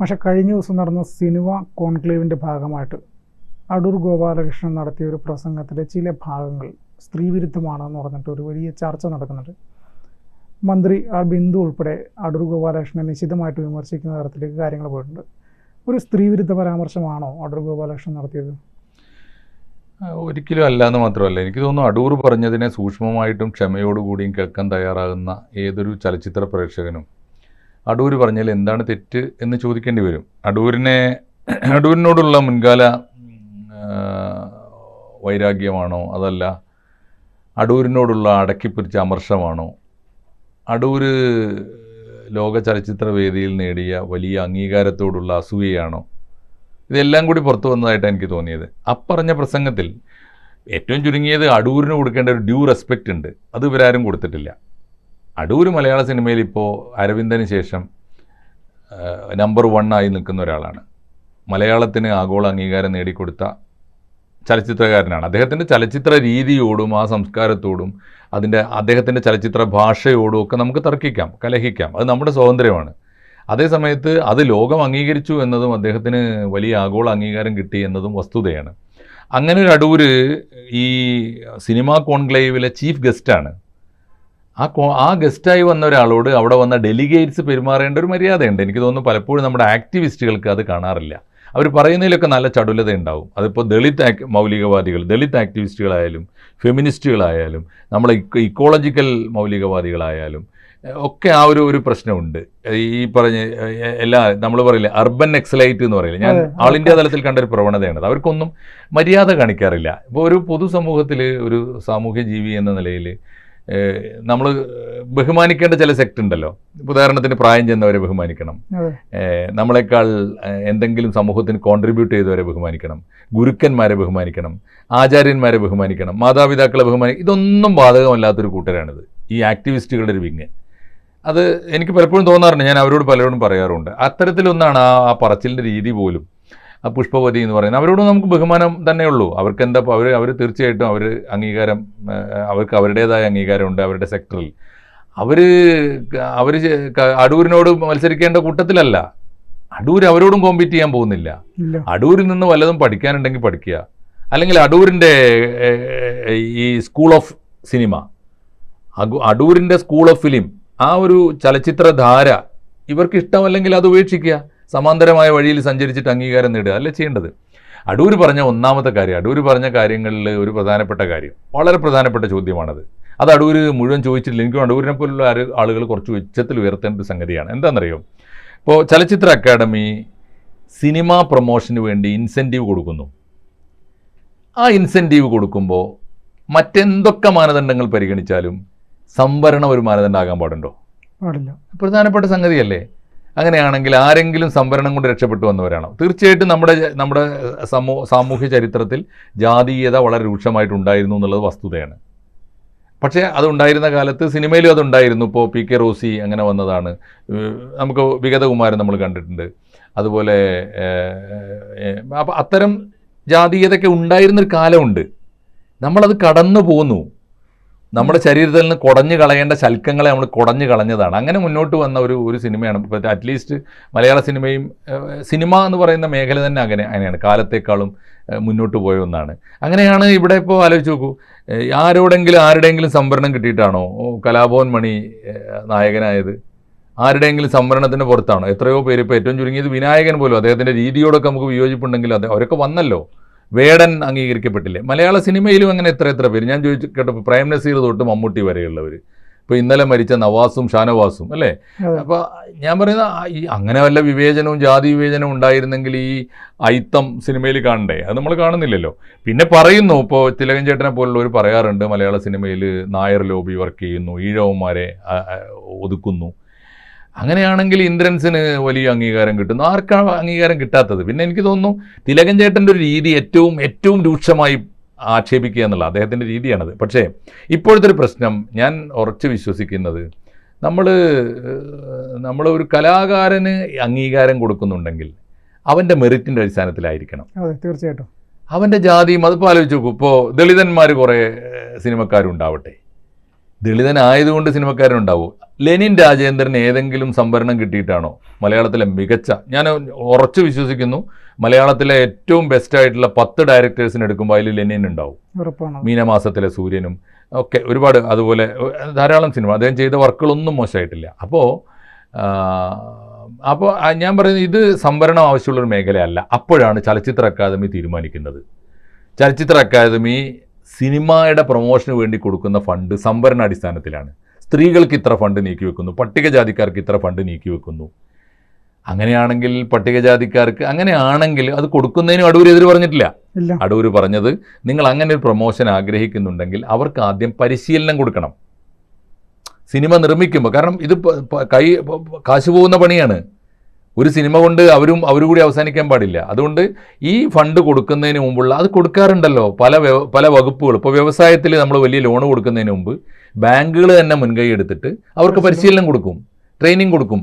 പക്ഷെ കഴിഞ്ഞ ദിവസം നടന്ന സിനിമ കോൺക്ലേവിന്റെ ഭാഗമായിട്ട് അടൂർ ഗോപാലകൃഷ്ണൻ നടത്തിയ ഒരു പ്രസംഗത്തിലെ ചില ഭാഗങ്ങൾ സ്ത്രീവിരുദ്ധമാണെന്ന് പറഞ്ഞിട്ട് ഒരു വലിയ ചർച്ച നടക്കുന്നുണ്ട്. മന്ത്രി ആർ ബിന്ദു ഉൾപ്പെടെ അടൂർ ഗോപാലകൃഷ്ണനെ നിശിതമായിട്ട് വിമർശിക്കുന്ന തരത്തിലേക്ക് കാര്യങ്ങൾ പോയിട്ടുണ്ട്. ഒരു സ്ത്രീവിരുദ്ധ പരാമർശമാണോ അടൂർ ഗോപാലകൃഷ്ണൻ നടത്തിയത്? ഒരിക്കലും അല്ല എന്ന് മാത്രമല്ല എനിക്ക് തോന്നുന്നു അടൂർ പറഞ്ഞതിനെ സൂക്ഷ്മമായിട്ടും ക്ഷമയോടുകൂടിയും കേൾക്കാൻ തയ്യാറാകുന്ന ഏതൊരു ചലച്ചിത്ര പ്രേക്ഷകനും അടൂർ പറഞ്ഞാൽ എന്താണ് തെറ്റ് എന്ന് ചോദിക്കേണ്ടി വരും. അടൂരിനെ അടൂരിനോടുള്ള മുൻകാല വൈരാഗ്യമാണോ? അതല്ല അടൂരിനോടുള്ള അടക്കിപ്പിടിച്ച അമർഷമാണോ? അടൂർ ലോക ചലച്ചിത്ര വേദിയിൽ നേടിയ വലിയ അംഗീകാരത്തോടുള്ള അസൂയയാണോ? ഇതെല്ലാം കൂടി പുറത്തു വന്നതായിട്ട് എനിക്ക് തോന്നിയത്. അപ്പറഞ്ഞ പ്രസംഗത്തിൽ ഏറ്റവും ചുരുങ്ങിയത് അടൂരിന് കൊടുക്കേണ്ട ഒരു ഡ്യൂ റെസ്പെക്റ്റ് ഉണ്ട്. അത് ഇവരാരും കൊടുത്തിട്ടില്ല. അടൂർ മലയാള സിനിമയിൽ ഇപ്പോൾ അരവിന്ദന് ശേഷം നമ്പർ ആയി നിൽക്കുന്ന ഒരാളാണ്. മലയാളത്തിന് ആഗോള അംഗീകാരം നേടിക്കൊടുത്ത ചലച്ചിത്രകാരനാണ്. അദ്ദേഹത്തിന്റെ ചലച്ചിത്ര രീതിയോടും ആ സംസ്കാരത്തോടും അതിന്റെ അദ്ദേഹത്തിന്റെ ചലച്ചിത്ര ഭാഷയോടും ഒക്കെ നമുക്ക് തർക്കിക്കാം കലഹിക്കാം. അത് നമ്മുടെ സ്വാതന്ത്ര്യമാണ്. അതേസമയത്ത് അത് ലോകം അംഗീകരിച്ചു എന്നതും അദ്ദേഹത്തിന് വലിയ ആഗോള അംഗീകാരം കിട്ടി എന്നതും വസ്തുതയാണ്. അങ്ങനെ ഒരു അടൂര് ഈ സിനിമാ കോൺക്ലേവിലെ ചീഫ് ഗസ്റ്റാണ്. ആ കോ ആ ഗസ്റ്റായി വന്ന ഒരാളോട് അവിടെ വന്ന ഡെലിഗേറ്റ്സ് പെരുമാറേണ്ട ഒരു മര്യാദയുണ്ട്. എനിക്ക് തോന്നുന്നു പലപ്പോഴും നമ്മുടെ ആക്ടിവിസ്റ്റുകൾക്ക് അത് കാണാറില്ല. അവർ പറയുന്നതിലൊക്കെ നല്ല ചടുലത ഉണ്ടാവും. അതിപ്പോൾ ദളിത് ആക് മൗലികവാദികൾ ദളിത് ആക്ടിവിസ്റ്റുകളായാലും ഫെമിനിസ്റ്റുകളായാലും നമ്മളെ ഇക്കോ ഇക്കോളജിക്കൽ മൗലികവാദികളായാലും ഒക്കെ ആ ഒരു ഒരു പ്രശ്നമുണ്ട്. ഈ പറഞ്ഞ എല്ലാ നമ്മൾ പറയില്ല അർബൻ എക്സലൈറ്റ് എന്ന് പറയില്ല? ഞാൻ ഓൾ ആൾ ഇന്ത്യ തലത്തിൽ കണ്ട ഒരു പ്രവണതയാണ്. അവർക്കൊന്നും മര്യാദ കാണിക്കാറില്ല. ഇപ്പോൾ ഒരു പൊതുസമൂഹത്തിൽ ഒരു സാമൂഹ്യ ജീവി എന്ന നിലയിൽ നമ്മൾ ബഹുമാനിക്കേണ്ട ചില സെക്ട് ഉണ്ടല്ലോ. ഉദാഹരണത്തിന് പ്രായം ചെന്നവരെ ബഹുമാനിക്കണം. നമ്മളെക്കാൾ എന്തെങ്കിലും സമൂഹത്തിന് കോൺട്രിബ്യൂട്ട് ചെയ്തവരെ ബഹുമാനിക്കണം. ഗുരുക്കന്മാരെ ബഹുമാനിക്കണം. ആചാര്യന്മാരെ ബഹുമാനിക്കണം. മാതാപിതാക്കളെ ബഹുമാനിക്കണം ഇതൊന്നും ബാധകമല്ലാത്തൊരു കൂട്ടരാണിത്. ഈ ആക്ടിവിസ്റ്റുകളുടെ ഒരു വിങ്. അത് എനിക്ക് പലപ്പോഴും തോന്നാറുണ്ട്. ഞാൻ അവരോട് പലരോടും പറയാറുണ്ട്. അത്തരത്തിലൊന്നാണ് ആ ആ പറച്ചിലിന്റെ രീതി പോലും. പുഷ്പവതി എന്ന് പറയുന്നത്. അവരോട് നമുക്ക് ബഹുമാനം തന്നെയുള്ളൂ അവർക്ക് എന്താ അവർ അവർ തീർച്ചയായിട്ടും അവർ അംഗീകാരം അവർക്ക് അവരുടേതായ അംഗീകാരമുണ്ട് അവരുടെ സെക്ടറിൽ. അവർ അവർ അടൂരിനോട് മത്സരിക്കേണ്ട കൂട്ടത്തിലല്ല. അടൂർ അവരോടും കോമ്പീറ്റ് ചെയ്യാൻ പോകുന്നില്ല. അടൂരിൽ നിന്ന് വല്ലതും പഠിക്കാനുണ്ടെങ്കിൽ പഠിക്കുക. അല്ലെങ്കിൽ അടൂരിന്റെ ഈ സ്കൂൾ ഓഫ് സിനിമ അടൂരിന്റെ സ്കൂൾ ഓഫ് ഫിലിം ആ ഒരു ചലച്ചിത്രധാര ഇവർക്ക് ഇഷ്ടമല്ലെങ്കിൽ അത് ഉപേക്ഷിക്കുക. സമാന്തരമായ വഴിയിൽ സഞ്ചരിച്ചിട്ട് അംഗീകാരം നേടുക അല്ലേ ചെയ്യേണ്ടത്? അടൂർ പറഞ്ഞ ഒന്നാമത്തെ കാര്യം അടൂർ പറഞ്ഞ കാര്യങ്ങളിൽ ഒരു പ്രധാനപ്പെട്ട കാര്യം വളരെ പ്രധാനപ്പെട്ട ചോദ്യമാണത്. അത് അടൂർ മുഴുവൻ ചോദിച്ചിട്ടില്ല. എനിക്കും അടൂരിനെ പോലുള്ള ആര്- ആളുകൾ കുറച്ച് ഉച്ചത്തിൽ ഉയർത്തേണ്ട ഒരു സംഗതിയാണ്. എന്താണെന്നറിയോ? ഇപ്പോൾ ചലച്ചിത്ര അക്കാദമി സിനിമ പ്രൊമോഷന് വേണ്ടി ഇൻസെന്റീവ് കൊടുക്കുന്നു. ആ ഇൻസെന്റീവ് കൊടുക്കുമ്പോൾ മറ്റെന്തൊക്കെ മാനദണ്ഡങ്ങൾ പരിഗണിച്ചാലും സംവരണം ഒരു മാനദണ്ഡം മാനദണ്ഡമാകാൻ പാടുണ്ടോ? പാടില്ല. പ്രധാനപ്പെട്ട സംഗതിയല്ലേ? അങ്ങനെയാണെങ്കിൽ ആരെങ്കിലും സംവരണം കൊണ്ട് രക്ഷപ്പെട്ടു വന്നവരാണോ. തീർച്ചയായിട്ടും നമ്മുടെ നമ്മുടെ സമൂ സാമൂഹ്യ ചരിത്രത്തിൽ ജാതീയത വളരെ രൂക്ഷമായിട്ടുണ്ടായിരുന്നു എന്നുള്ളത് വസ്തുതയാണ്. പക്ഷേ അതുണ്ടായിരുന്ന കാലത്ത് സിനിമയിലും അതുണ്ടായിരുന്നു. ഇപ്പോൾ പി കെ റോസി അങ്ങനെ വന്നതാണ്. നമുക്ക് വിഗതകുമാരൻ നമ്മൾ കണ്ടിട്ടുണ്ട്. അതുപോലെ അപ്പം അത്തരം ജാതീയതയൊക്കെ ഉണ്ടായിരുന്നൊരു കാലമുണ്ട്. നമ്മളത് കടന്നു പോന്നു നമ്മുടെ ശരീരത്തിൽ നിന്ന് കുടഞ്ഞു കളയേണ്ട ശൽക്കങ്ങളെ നമ്മൾ കുടഞ്ഞു കളഞ്ഞതാണ്. അങ്ങനെ മുന്നോട്ട് വന്ന ഒരു ഒരു സിനിമയാണ്. ഇപ്പോൾ അറ്റ്ലീസ്റ്റ് മലയാള സിനിമയും സിനിമ എന്ന് പറയുന്ന മേഖല തന്നെ അങ്ങനെ അങ്ങനെയാണ്. കാലത്തേക്കാളും മുന്നോട്ട് പോയ ഒന്നാണ്. അങ്ങനെയാണ് ഇവിടെ ഇപ്പോൾ ആലോചിച്ച് നോക്കൂ. ആരോടെങ്കിലും ആരുടെയെങ്കിലും സംവരണം കിട്ടിയിട്ടാണോ? കലാഭവൻ മണി നായകനായത്. ആരുടെയെങ്കിലും സംവരണത്തിന് പുറത്താണോ? എത്രയോ പേര് ഇപ്പോൾ ഏറ്റവും ചുരുങ്ങിയത് വിനായകൻ പോലും. അദ്ദേഹത്തിന്റെ രീതിയോടൊക്കെ നമുക്ക് വിയോജിപ്പുണ്ടെങ്കിൽ അദ്ദേഹം അവരൊക്കെ വന്നല്ലോ. വേടൻ അംഗീകരിക്കപ്പെട്ടില്ലേ? മലയാള സിനിമയിലും അങ്ങനെ എത്ര എത്ര പേര്? ഞാൻ ചോദിച്ചു കേട്ടപ്പോൾ പ്രേം നസീർ തൊട്ട് മമ്മൂട്ടി വരെയുള്ളവർ ഇപ്പോൾ ഇന്നലെ മരിച്ച നവാസും ഷാനവാസും അല്ലേ? അപ്പോൾ ഞാൻ പറയുന്ന ഈ അങ്ങനെ വല്ല വിവേചനവും ജാതി വിവേചനവും ഉണ്ടായിരുന്നെങ്കിൽ ഈ അയിത്തം സിനിമയിൽ കാണണ്ടേ? അത് നമ്മൾ കാണുന്നില്ലല്ലോ. പിന്നെ പറയുന്നു ഇപ്പോൾ തിലകൻ ചേട്ടനെ പോലുള്ളവർ പറയാറുണ്ട് മലയാള സിനിമയിൽ നായർ ലോബി വർക്ക് ചെയ്യുന്നു ഈഴവന്മാരെ ഒതുക്കുന്നു. അങ്ങനെയാണെങ്കിൽ ഇന്ദ്രൻസിന് വലിയ അംഗീകാരം കിട്ടുന്നു. ആർക്കാണ് അംഗീകാരം കിട്ടാത്തത്? പിന്നെ എനിക്ക് തോന്നുന്നു തിലകൻ ചേട്ടന്റെ ഒരു രീതി ഏറ്റവും ഏറ്റവും രൂക്ഷമായി ആക്ഷേപിക്കുക എന്നുള്ള അദ്ദേഹത്തിന്റെ രീതിയാണത്. പക്ഷേ ഇപ്പോഴത്തെ ഒരു പ്രശ്നം ഞാൻ ഉറച്ചു വിശ്വസിക്കുന്നത് നമ്മൾ നമ്മൾ ഒരു കലാകാരന് അംഗീകാരം കൊടുക്കുന്നുണ്ടെങ്കിൽ അവന്റെ മെറിറ്റിന്റെ അടിസ്ഥാനത്തിലായിരിക്കണം. അതെ തീർച്ചയായിട്ടും. അവന്റെ ജാതിയും അതിപ്പോൾ ആലോചിച്ച് നോക്കൂ. ഇപ്പോൾ ദളിതന്മാർ കുറേ സിനിമക്കാരും സിനിമക്കാരുണ്ടാവട്ടെ. ദളിതനായതുകൊണ്ട് സിനിമക്കാരനുണ്ടാവും ലെനിൻ രാജേന്ദ്രൻ ഏതെങ്കിലും സംവരണം കിട്ടിയിട്ടാണോ? മലയാളത്തിലെ മികച്ച ഞാൻ ഉറച്ചു വിശ്വസിക്കുന്നു മലയാളത്തിലെ ഏറ്റവും ബെസ്റ്റ് ആയിട്ടുള്ള പത്ത് ഡയറക്ടേഴ്സിന് എടുക്കുമ്പോൾ അതിൽ ലെനിൻ ഉണ്ടാവും. മീനമാസത്തിലെ സൂര്യനും ഒക്കെ ഒരുപാട് അതുപോലെ ധാരാളം സിനിമ അദ്ദേഹം ചെയ്ത വർക്കുകളൊന്നും മോശമായിട്ടില്ല. അപ്പോൾ അപ്പോൾ ഞാൻ പറയുന്നത് ഇത് സംവരണം ആവശ്യമുള്ളൊരു മേഖലയല്ല. അപ്പോഴാണ് ചലച്ചിത്ര അക്കാദമി തീരുമാനിക്കുന്നത്. ചലച്ചിത്ര അക്കാദമി സിനിമയുടെ പ്രൊമോഷന് വേണ്ടി കൊടുക്കുന്ന ഫണ്ട് സംവരണ അടിസ്ഥാനത്തിലാണ് സ്ത്രീകൾക്ക് ഇത്ര ഫണ്ട് നീക്കി വെക്കുന്നു പട്ടികജാതിക്കാർക്ക് ഇത്ര ഫണ്ട് നീക്കി വെക്കുന്നു. അങ്ങനെയാണെങ്കിൽ പട്ടികജാതിക്കാർക്ക് അങ്ങനെയാണെങ്കിൽ അത് കൊടുക്കുന്നതിനും അടൂർ എതിര് പറഞ്ഞിട്ടില്ല. അടൂർ പറഞ്ഞത് നിങ്ങൾ അങ്ങനെ ഒരു പ്രൊമോഷൻ ആഗ്രഹിക്കുന്നുണ്ടെങ്കിൽ അവർക്ക് ആദ്യം പരിശീലനം കൊടുക്കണം. സിനിമ നിർമ്മിക്കുമ്പോൾ കാരണം ഇത് കൈ കാശ് പോകുന്ന പണിയാണ്. ഒരു സിനിമ കൊണ്ട് അവരും അവരും കൂടി അവസാനിക്കാൻ പാടില്ല. അതുകൊണ്ട് ഈ ഫണ്ട് കൊടുക്കുന്നതിന് മുമ്പുള്ള അത് കൊടുക്കാറുണ്ടല്ലോ പല പല വകുപ്പുകൾ. ഇപ്പോൾ വ്യവസായത്തിൽ നമ്മൾ വലിയ ലോൺ കൊടുക്കുന്നതിന് മുമ്പ് ബാങ്കുകൾ തന്നെ മുൻകൈ എടുത്തിട്ട് അവർക്ക് പരിശീലനം കൊടുക്കും ട്രെയിനിങ് കൊടുക്കും.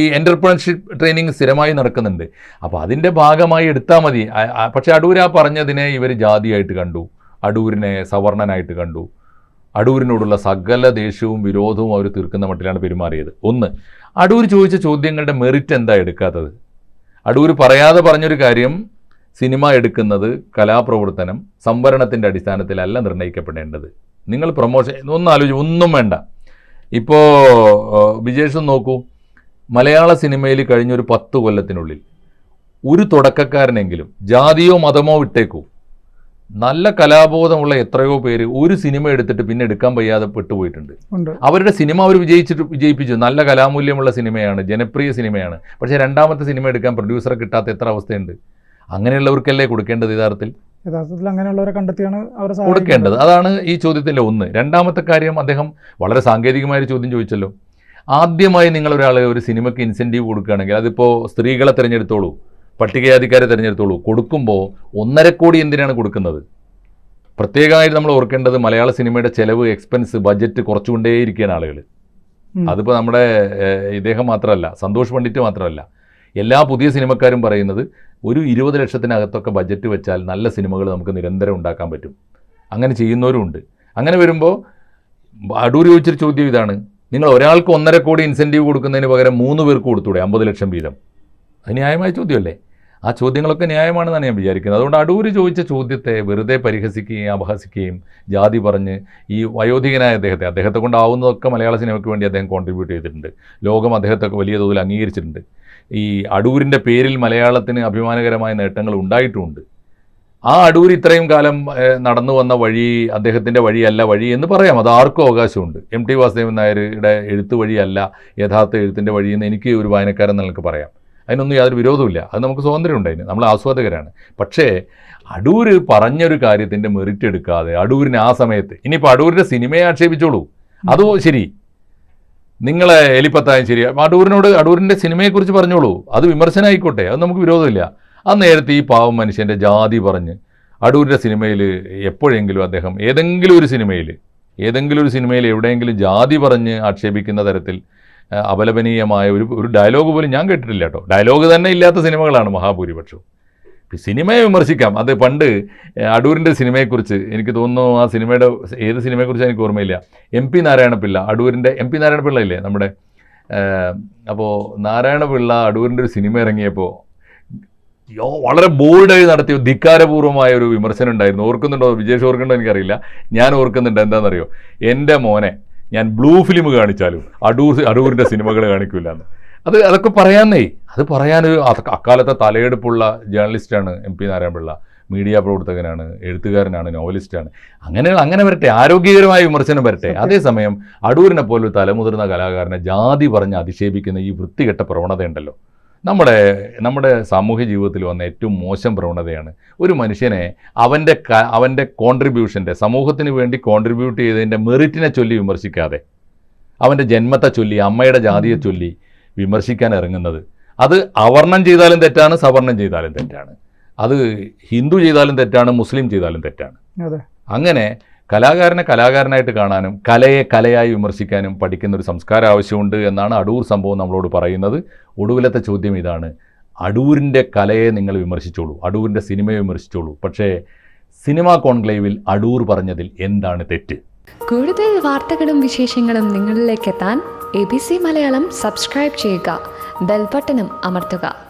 ഈ എന്റർപ്രണർഷിപ്പ് ട്രെയിനിങ് സ്ഥിരമായി നടക്കുന്നുണ്ട്. അപ്പോൾ അതിന്റെ ഭാഗമായി എടുത്താൽ മതി. പക്ഷേ അടൂർ ആ പറഞ്ഞതിനെ ഇവർ ജാതിയായിട്ട് കണ്ടു. അടൂരിനെ സവർണനായിട്ട് കണ്ടു. അടൂരിനോടുള്ള സകല ദേഷ്യവും വിരോധവും അവർ തീർക്കുന്ന മട്ടിലാണ് പെരുമാറിയത്. ഒന്ന് അടൂർ ചോദിച്ച ചോദ്യങ്ങളുടെ മെറിറ്റ് എന്താ എടുക്കാത്തത്? അടൂർ പറയാതെ പറഞ്ഞൊരു കാര്യം സിനിമ എടുക്കുന്നത് കലാപ്രവർത്തനം സംവരണത്തിന്റെ അടിസ്ഥാനത്തിലല്ല നിർണയിക്കപ്പെടേണ്ടത്. നിങ്ങൾ പ്രൊമോഷൻ ഒന്നും ആലോചിച്ച് ഒന്നും വേണ്ട. ഇപ്പോൾ വിജേഷ് നോക്കൂ. മലയാള സിനിമയിൽ കഴിഞ്ഞൊരു പത്ത് കൊല്ലത്തിനുള്ളിൽ ഒരു തുടക്കക്കാരനെങ്കിലും ജാതിയോ മതമോ വിട്ടേക്കൂ. നല്ല കലാബോധമുള്ള എത്രയോ പേര് ഒരു സിനിമ എടുത്തിട്ട് പിന്നെ എടുക്കാൻ വയ്യാതെ പെട്ടുപോയിട്ടുണ്ട്. അവരുടെ സിനിമ അവർ വിജയിച്ചിട്ട് വിജയിപ്പിച്ചു. നല്ല കലാമൂല്യമുള്ള സിനിമയാണ് ജനപ്രിയ സിനിമയാണ്. പക്ഷേ രണ്ടാമത്തെ സിനിമ എടുക്കാൻ പ്രൊഡ്യൂസറെ കിട്ടാത്ത എത്ര അവസ്ഥയുണ്ട്? അങ്ങനെയുള്ളവർക്കല്ലേ കൊടുക്കേണ്ടത് യഥാർത്ഥത്തിൽ? യഥാർത്ഥത്തിൽ അങ്ങനെയുള്ളവരെ കണ്ടെത്തിയാണ് അവരെ കൊടുക്കേണ്ടത്. അതാണ് ഈ ചോദ്യത്തിന്റെ ഒന്ന്. രണ്ടാമത്തെ കാര്യം അദ്ദേഹം വളരെ സാങ്കേതികമായ ഒരു ചോദ്യം ചോദിച്ചല്ലോ. ആദ്യമായി നിങ്ങൾ ഒരാളെ ഒരു സിനിമയ്ക്ക് ഇൻസെന്റീവ് കൊടുക്കുകയാണെങ്കിൽ അതിപ്പോൾ സ്ത്രീകളെ തിരഞ്ഞെടുത്തോളൂ. പട്ടികജാതിക്കാരെ തിരഞ്ഞെടുത്തോളൂ. കൊടുക്കുമ്പോൾ ഒന്നര കോടി എന്തിനാണ് കൊടുക്കുന്നത്? പ്രത്യേകമായിട്ട് നമ്മൾ ഓർക്കേണ്ടത് മലയാള സിനിമയുടെ ചെലവ് എക്സ്പെൻസ് ബഡ്ജറ്റ് കുറച്ചുകൊണ്ടേയിരിക്കുകയാണ് ആളുകൾ. അതിപ്പോൾ നമ്മുടെ ഇദ്ദേഹം മാത്രമല്ല സന്തോഷ് പണ്ഡിറ്റ് മാത്രമല്ല. എല്ലാ പുതിയ സിനിമക്കാരും പറയുന്നത് ഒരു ഇരുപത് ലക്ഷത്തിനകത്തൊക്കെ ബഡ്ജറ്റ് വെച്ചാൽ നല്ല സിനിമകൾ നമുക്ക് നിരന്തരം ഉണ്ടാക്കാൻ പറ്റും. അങ്ങനെ ചെയ്യുന്നവരും ഉണ്ട്. അങ്ങനെ വരുമ്പോൾ അടൂർ ചോദിച്ചൊരു ചോദ്യം ഇതാണ്. നിങ്ങൾ ഒരാൾക്ക് ഒന്നര കോടി ഇൻസെന്റീവ് കൊടുക്കുന്നതിന് പകരം മൂന്ന് പേർക്ക് കൊടുത്തൂടെ? അമ്പത് ലക്ഷം വീതം. അത് ന്യായമായ ചോദ്യമല്ലേ? ആ ചോദ്യങ്ങളൊക്കെ ന്യായമാണെന്നാണ് ഞാൻ വിചാരിക്കുന്നത്. അതുകൊണ്ട് അടൂർ ചോദിച്ച ചോദ്യത്തെ വെറുതെ പരിഹസിക്കുകയും അപഹസിക്കുകയും ജാതി പറഞ്ഞ് ഈ വയോധികനായ അദ്ദേഹത്തെ അദ്ദേഹത്തെ കൊണ്ടാവുന്നതൊക്കെ മലയാള സിനിമയ്ക്ക് വേണ്ടി അദ്ദേഹം കോൺട്രിബ്യൂട്ട് ചെയ്തിട്ടുണ്ട്. ലോകം അദ്ദേഹത്തൊക്കെ വലിയ തോതിൽ അംഗീകരിച്ചിട്ടുണ്ട്. ഈ അടൂരിന്റെ പേരിൽ മലയാളത്തിന് അഭിമാനകരമായ നേട്ടങ്ങൾ ഉണ്ടായിട്ടുമുണ്ട് ആ അടൂർ ഇത്രയും കാലം നടന്നു വന്ന വഴി അദ്ദേഹത്തിന്റെ വഴിയല്ല വഴി എന്ന് പറയാം. അത് ആർക്കും അവകാശമുണ്ട്. എം ടി വാസുദേവൻ നായരുടെ എഴുത്ത് വഴിയല്ല യഥാർത്ഥ എഴുത്തിന്റെ വഴിയെന്ന് എനിക്ക് ഒരു വായനക്കാരൻ നിങ്ങൾക്ക് പറയാം. അതിനൊന്നും യാതൊരു വിരോധമില്ല അത് നമുക്ക് സ്വാതന്ത്ര്യമുണ്ട് അതിന്. നമ്മൾ ആസ്വാദകരാണ്. പക്ഷേ അടൂര് പറഞ്ഞൊരു കാര്യത്തിന്റെ മെറിറ്റ് എടുക്കാതെ അടൂരിന് ആ സമയത്ത് ഇനിയിപ്പോൾ അടൂരിന്റെ സിനിമയെ ആക്ഷേപിച്ചോളൂ. അതോ ശരി. നിങ്ങളെ എലിപ്പത്തായും ശരി. അടൂരിനോട് അടൂരിന്റെ സിനിമയെക്കുറിച്ച് പറഞ്ഞോളൂ. അത് വിമർശനമായിക്കോട്ടെ അത് നമുക്ക് വിരോധമില്ല. ആ നേരത്തെ ഈ പാവം മനുഷ്യന്റെ ജാതി പറഞ്ഞ് അടൂരിന്റെ സിനിമയിൽ എപ്പോഴെങ്കിലും അദ്ദേഹം ഏതെങ്കിലും ഒരു സിനിമയിൽ ഏതെങ്കിലും ഒരു സിനിമയിൽ എവിടെയെങ്കിലും ജാതി പറഞ്ഞ് ആക്ഷേപിക്കുന്ന തരത്തിൽ അപലപനീയമായ ഒരു ഒരു ഡയലോഗ് പോലും ഞാൻ കേട്ടിട്ടില്ല കേട്ടോ. ഡയലോഗ് തന്നെ ഇല്ലാത്ത സിനിമകളാണ് മഹാഭൂരിപക്ഷവും. സിനിമയെ വിമർശിക്കാം. അത് പണ്ട് അടൂരിന്റെ സിനിമയെക്കുറിച്ച് എനിക്ക് തോന്നുന്നു ആ സിനിമയുടെ ഏത് സിനിമയെക്കുറിച്ച് എനിക്ക് ഓർമ്മയില്ല. എം പി നാരായണപിള്ള അടൂരിന്റെ എം പി നാരായണപിള്ള ഇല്ലേ നമ്മുടെ അപ്പോൾ നാരായണപിള്ള അടൂരിന്റെ ഒരു സിനിമ ഇറങ്ങിയപ്പോൾ വളരെ ബോൾഡായി നടത്തിയ ധിക്കാരപൂർവമായ ഒരു വിമർശനം ഉണ്ടായിരുന്നു. ഓർക്കുന്നുണ്ടോ? വിജേഷ് ഓർക്കുന്നുണ്ടോ? എനിക്കറിയില്ല. ഞാൻ ഓർക്കുന്നുണ്ട്. എന്താണെന്നറിയോ? എന്റെ മോനെ ഞാൻ ബ്ലൂ ഫിലിം കാണിച്ചാലും അടൂർ അടൂരിന്റെ സിനിമകൾ കാണിക്കില്ല എന്ന് അത് അതൊക്കെ പറയാന്നേ. അത് പറയാൻ ഒരു അക്കാലത്തെ തലയെടുപ്പുള്ള ജേർണലിസ്റ്റാണ് എം പി നാരായണപിള്ള. മീഡിയ പ്രവർത്തകനാണ് എഴുത്തുകാരനാണ് നോവലിസ്റ്റാണ്. അങ്ങനെ അങ്ങനെ വരട്ടെ ആരോഗ്യകരമായ വിമർശനം വരട്ടെ. അതേസമയം അടൂരിനെ പോലൊരു തലമുതിർന്ന കലാകാരനെ ജാതി പറഞ്ഞ് അധിക്ഷേപിക്കുന്ന ഈ വൃത്തികെട്ട പ്രവണതയുണ്ടല്ലോ. നമ്മുടെ നമ്മുടെ സാമൂഹ്യ ജീവിതത്തിൽ വന്ന ഏറ്റവും മോശം പ്രവണതയാണ് ഒരു മനുഷ്യനെ അവന്റെ അവന്റെ കോൺട്രിബ്യൂഷന്റെ സമൂഹത്തിന് വേണ്ടി കോൺട്രിബ്യൂട്ട് ചെയ്തതിന്റെ മെറിറ്റിനെ ചൊല്ലി വിമർശിക്കാതെ അവന്റെ ജന്മത്തെ ചൊല്ലി അമ്മയുടെ ജാതിയെ ചൊല്ലി വിമർശിക്കാൻ ഇറങ്ങുന്നത്. അത് അവർണം ചെയ്താലും തെറ്റാണ് സവർണം ചെയ്താലും തെറ്റാണ്. അത് ഹിന്ദു ചെയ്താലും തെറ്റാണ് മുസ്ലിം ചെയ്താലും തെറ്റാണ്. അങ്ങനെ കലാകാരനെ കലാകാരനായിട്ട് കാണാനും കലയെ കലയായി വിമർശിക്കാനും പഠിക്കുന്ന ഒരു സംസ്കാരം ആവശ്യമുണ്ട് എന്നാണ് അടൂർ സംഭവം നമ്മളോട് പറയുന്നത്. ഒടുവിലത്തെ ചോദ്യം ഇതാണ്. അടൂരിന്റെ കലയെ നിങ്ങൾ വിമർശിച്ചോളൂ. അടൂരിന്റെ സിനിമയെ വിമർശിച്ചോളൂ. പക്ഷേ സിനിമാ കോൺക്ലേവിൽ അടൂർ പറഞ്ഞതിൽ എന്താണ് തെറ്റ്? കൂടുതൽ വാർത്തകളും വിശേഷങ്ങളും നിങ്ങളിലേക്ക് എത്താൻ A B C Malayalam subscribe ചെയ്യുക. ബെൽബട്ടനും അമർത്തുക.